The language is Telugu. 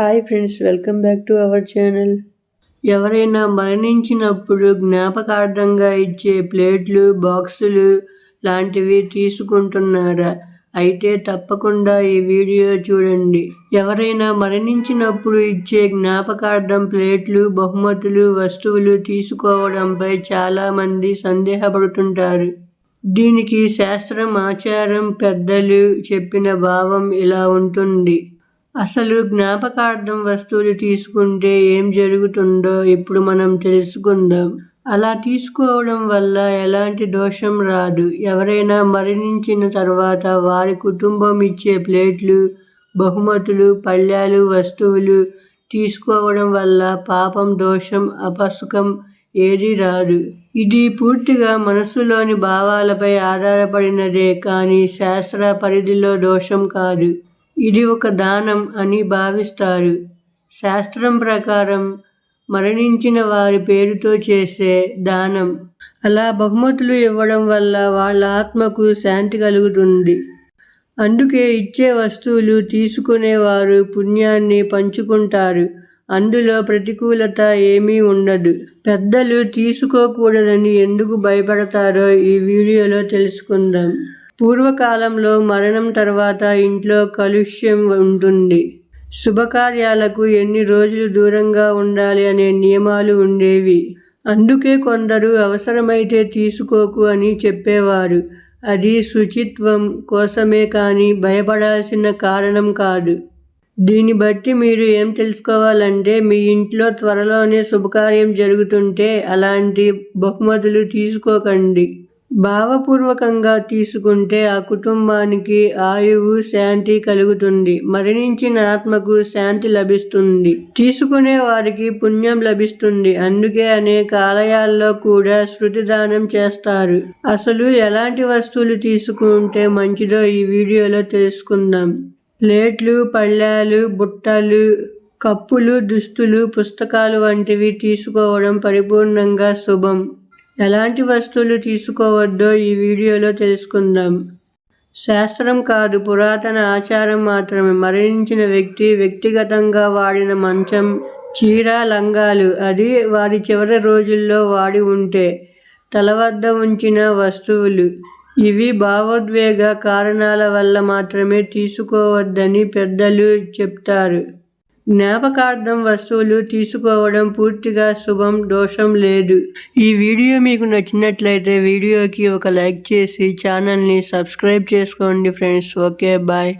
Hi friends welcome back to our channel ఎవరైనా మరణించినప్పుడు జ్ఞాపకార్థంగా ఇచ్చే ప్లేట్లు బాక్సులు లాంటివి తీసుకుంటున్నారా? అయితే తప్పకుండా ఈ వీడియో చూడండి. ఎవరైనా మరణించినప్పుడు ఇచ్చే జ్ఞాపకార్థం ప్లేట్లు బహుమతులు వస్తువులు తీసుకోవడంపై చాలామంది సందేహపడుతుంటారు. దీనికి శాస్త్రం ఆచారం పెద్దలు చెప్పిన భావం ఇలా ఉంటుంది. అసలు జ్ఞాపకార్థం వస్తువులు తీసుకుంటే ఏం జరుగుతుందో ఇప్పుడు మనం తెలుసుకుందాం. అలా తీసుకోవడం వల్ల ఎలాంటి దోషం రాదు. ఎవరైనా మరణించిన తర్వాత వారి కుటుంబం ఇచ్చే ప్లేట్లు బహుమతులు పళ్ళాలు వస్తువులు తీసుకోవడం వల్ల పాపం దోషం అపసుకం ఏది రాదు. ఇది పూర్తిగా మనస్సులోని భావాలపై ఆధారపడినదే కానీ శాస్త్ర పరిధిలో దోషం కాదు. ఇది ఒక దానం అని భావిస్తారు. శాస్త్రం ప్రకారం మరణించిన వారి పేరుతో చేసే దానం. అలా బహుమతులు ఇవ్వడం వల్ల వాళ్ళ ఆత్మకు శాంతి కలుగుతుంది. అందుకే ఇచ్చే వస్తువులు తీసుకునేవారు పుణ్యాన్ని పంచుకుంటారు. అందులో ప్రతికూలత ఏమీ ఉండదు. పెద్దలు తీసుకోకూడదని ఎందుకు భయపడతారో ఈ వీడియోలో తెలుసుకుందాం. పూర్వకాలంలో మరణం తర్వాత ఇంట్లో కలుష్యం ఉంటుంది. శుభకార్యాలకు ఎన్ని రోజులు దూరంగా ఉండాలి అనే నియమాలు ఉండేవి. అందుకే కొందరు అవసరమైతే తీసుకోకు అని చెప్పేవారు. అది శుచిత్వం కోసమే కానీ భయపడాల్సిన కారణం కాదు. దీన్ని బట్టి మీరు ఏం తెలుసుకోవాలంటే మీ ఇంట్లో త్వరలోనే శుభకార్యం జరుగుతుంటే అలాంటి బహుమతులు తీసుకోకండి. భావపూర్వకంగా తీసుకుంటే ఆ కుటుంబానికి ఆయువు శాంతి కలుగుతుంది. మరణించిన ఆత్మకు శాంతి లభిస్తుంది. తీసుకునే వారికి పుణ్యం లభిస్తుంది. అందుకే అనేక ఆలయాల్లో కూడా శృతి దానం చేస్తారు. అసలు ఎలాంటి వస్తువులు తీసుకుంటే మంచిదో ఈ వీడియోలో తెలుసుకుందాం. ప్లేట్లు పళ్ళాలు బుట్టలు కప్పులు దుస్తులు పుస్తకాలు వంటివి తీసుకోవడం పరిపూర్ణంగా శుభం. ఎలాంటి వస్తువులు తీసుకోవద్దో ఈ వీడియోలో తెలుసుకుందాం. శాస్త్రం కాదు పురాతన ఆచారం మాత్రమే. మరణించిన వ్యక్తి వ్యక్తిగతంగా వాడిన మంచం చీర లంగాలు అది వారి చివరి రోజుల్లో వాడి ఉంటే తల వద్ద ఉంచిన వస్తువులు. ఇవి భావోద్వేగ కారణాల వల్ల మాత్రమే తీసుకోవద్దని పెద్దలు చెప్తారు. జ్ఞాపకార్థం వస్తువులు తీసుకోవడం పూర్తిగా శుభం దోషం లేదు. ఈ వీడియో మీకు నచ్చినట్లయితే వీడియోకి ఒక లైక్ చేసి ఛానల్ని సబ్స్క్రైబ్ చేసుకోండి ఫ్రెండ్స్. Okay bye.